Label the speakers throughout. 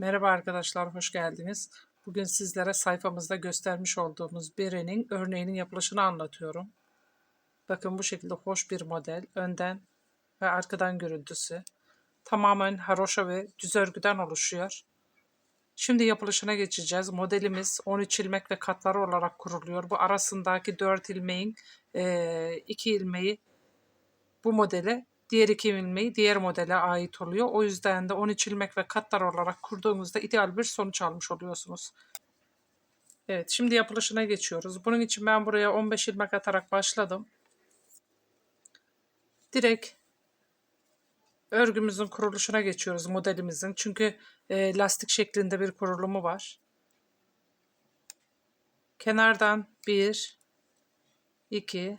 Speaker 1: Merhaba arkadaşlar, hoş geldiniz. Bugün sizlere sayfamızda göstermiş olduğumuz berenin örneğinin yapılışını anlatıyorum. Bakın bu şekilde hoş bir model. Önden ve arkadan görüntüsü. Tamamen haroşa ve düz örgüden oluşuyor. Şimdi yapılışına geçeceğiz. Modelimiz 13 ilmek ve katları olarak kuruluyor. Bu arasındaki 4 ilmeğin 2 ilmeği bu modele diğer iki ilmeği diğer modele ait oluyor. O yüzden de 13 ilmek ve katlar olarak kurduğunuzda ideal bir sonuç almış oluyorsunuz. Evet şimdi yapılışına geçiyoruz. Bunun için ben buraya 15 ilmek atarak başladım. Direkt örgümüzün kuruluşuna geçiyoruz modelimizin. Çünkü e, lastik şeklinde bir kurulumu var. Kenardan 1, 2,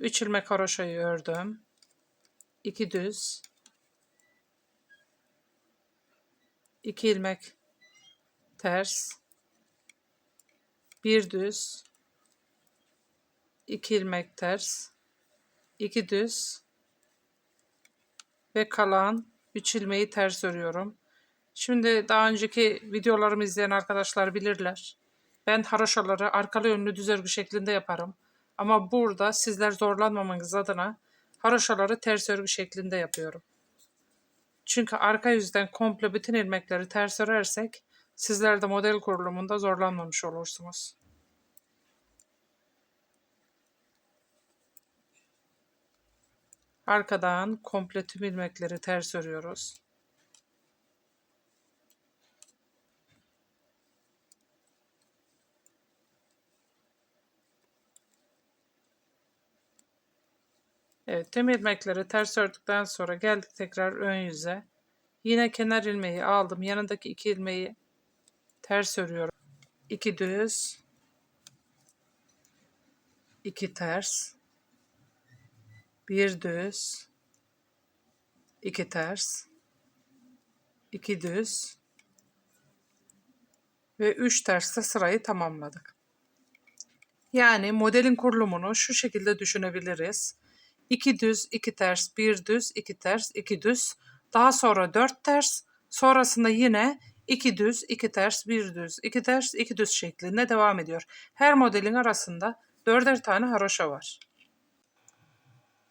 Speaker 1: 3 ilmek haroşayı ördüm. 2 düz 2 ilmek ters 1 düz 2 ilmek ters 2 düz ve kalan 3 ilmeği ters örüyorum. Şimdi daha önceki videolarımı izleyen arkadaşlar bilirler. Ben haroşaları arkalı yönlü düz örgü şeklinde yaparım. Ama burada sizler zorlanmamanız adına haroşaları ters örgü şeklinde yapıyorum. Çünkü arka yüzden komple bütün ilmekleri ters örersek sizler de model kurulumunda zorlanmamış olursunuz. Arkadan komple tüm ilmekleri ters örüyoruz. Evet tüm ilmekleri ters ördükten sonra geldik tekrar ön yüze. Yine kenar ilmeği aldım. Yanındaki iki ilmeği ters örüyorum. İki düz. iki ters. Bir düz. iki ters. iki düz. Ve üç tersle sırayı tamamladık. Yani modelin kurulumunu şu şekilde düşünebiliriz. 2 düz, 2 ters, 1 düz, 2 ters, 2 düz. Daha sonra 4 ters. Sonrasında yine 2 düz, 2 ters, 1 düz, 2 ters, 2 düz şeklinde devam ediyor. Her modelin arasında 4'er tane haroşa var.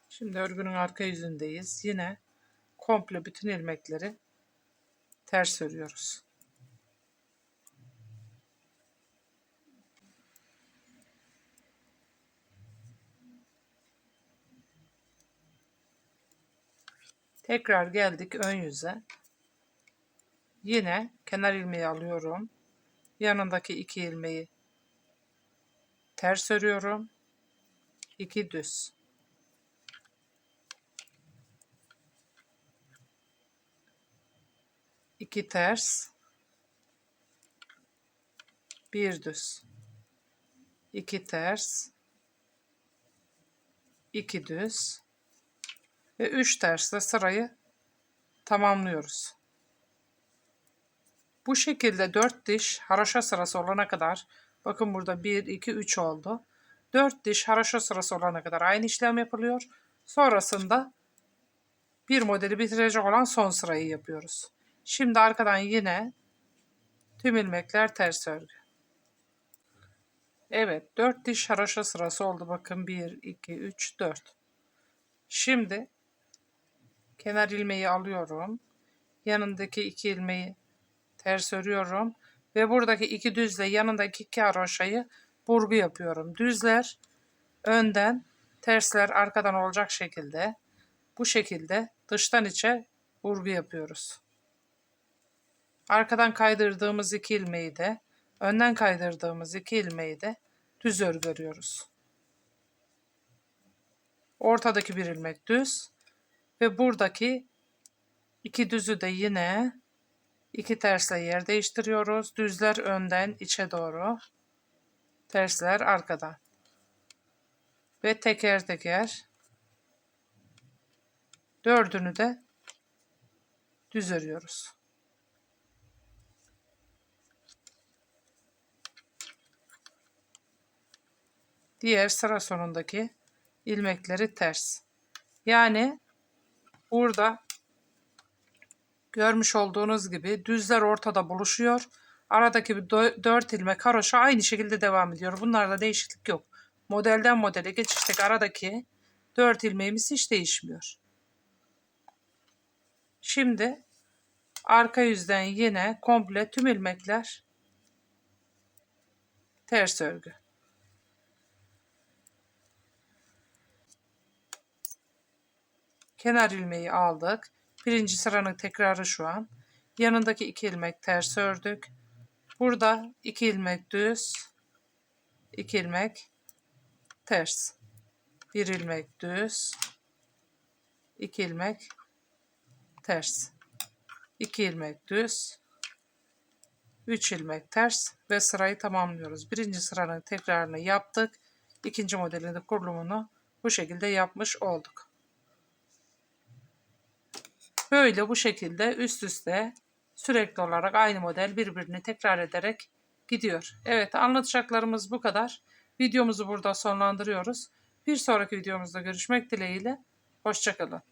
Speaker 1: Şimdi örgünün arka yüzündeyiz. Yine komple bütün ilmekleri ters örüyoruz. Tekrar geldik ön yüze. Yine kenar ilmeği alıyorum. Yanındaki iki ilmeği ters örüyorum. 2 düz. iki ters. Bir düz. iki ters. iki düz ve 3 tersle sırayı tamamlıyoruz. Bu şekilde 4 diş haraşa sırası olana kadar bakın burada 1, 2, 3 oldu. 4 diş haraşa sırası olana kadar aynı işlem yapılıyor. Sonrasında bir modeli bitirecek olan son sırayı yapıyoruz. Şimdi arkadan yine tüm ilmekler ters örgü. Evet 4 diş haraşa sırası oldu. Bakın 1, 2, 3, 4. Şimdi kenar ilmeği alıyorum. Yanındaki iki ilmeği ters örüyorum. Ve buradaki iki düzle yanındaki iki haroşayı burgu yapıyorum. Düzler önden, tersler arkadan olacak şekilde bu şekilde dıştan içe burgu yapıyoruz. Arkadan kaydırdığımız iki ilmeği de önden kaydırdığımız iki ilmeği de düz örgü örüyoruz. Ortadaki bir ilmek düz, ve buradaki iki düzü de yine iki tersle yer değiştiriyoruz. Düzler önden içe doğru. Tersler arkadan. Ve teker teker dördünü de düz örüyoruz. Diğer sıra sonundaki ilmekleri ters. Yani burada Görmüş olduğunuz gibi düzler ortada buluşuyor. Aradaki bir dö- dört ilmek haroşa aynı şekilde devam ediyor. Bunlarda değişiklik yok. Modelden modele geçişteki aradaki dört ilmeğimiz hiç değişmiyor. Şimdi arka yüzden yine komple tüm ilmekler ters örgü. Kenar ilmeği aldık. Birinci sıranın tekrarı şu an. Yanındaki iki ilmek ters ördük. Burada iki ilmek düz, iki ilmek ters. Bir ilmek düz, iki ilmek ters. iki ilmek düz, üç ilmek ters ve sırayı tamamlıyoruz. Birinci sıranın tekrarını yaptık. İkinci modelin de kurulumunu bu şekilde yapmış olduk. Böyle bu şekilde üst üste sürekli olarak aynı model birbirini tekrar ederek gidiyor. Evet anlatacaklarımız bu kadar. Videomuzu burada sonlandırıyoruz. Bir sonraki videomuzda görüşmek dileğiyle. Hoşçakalın.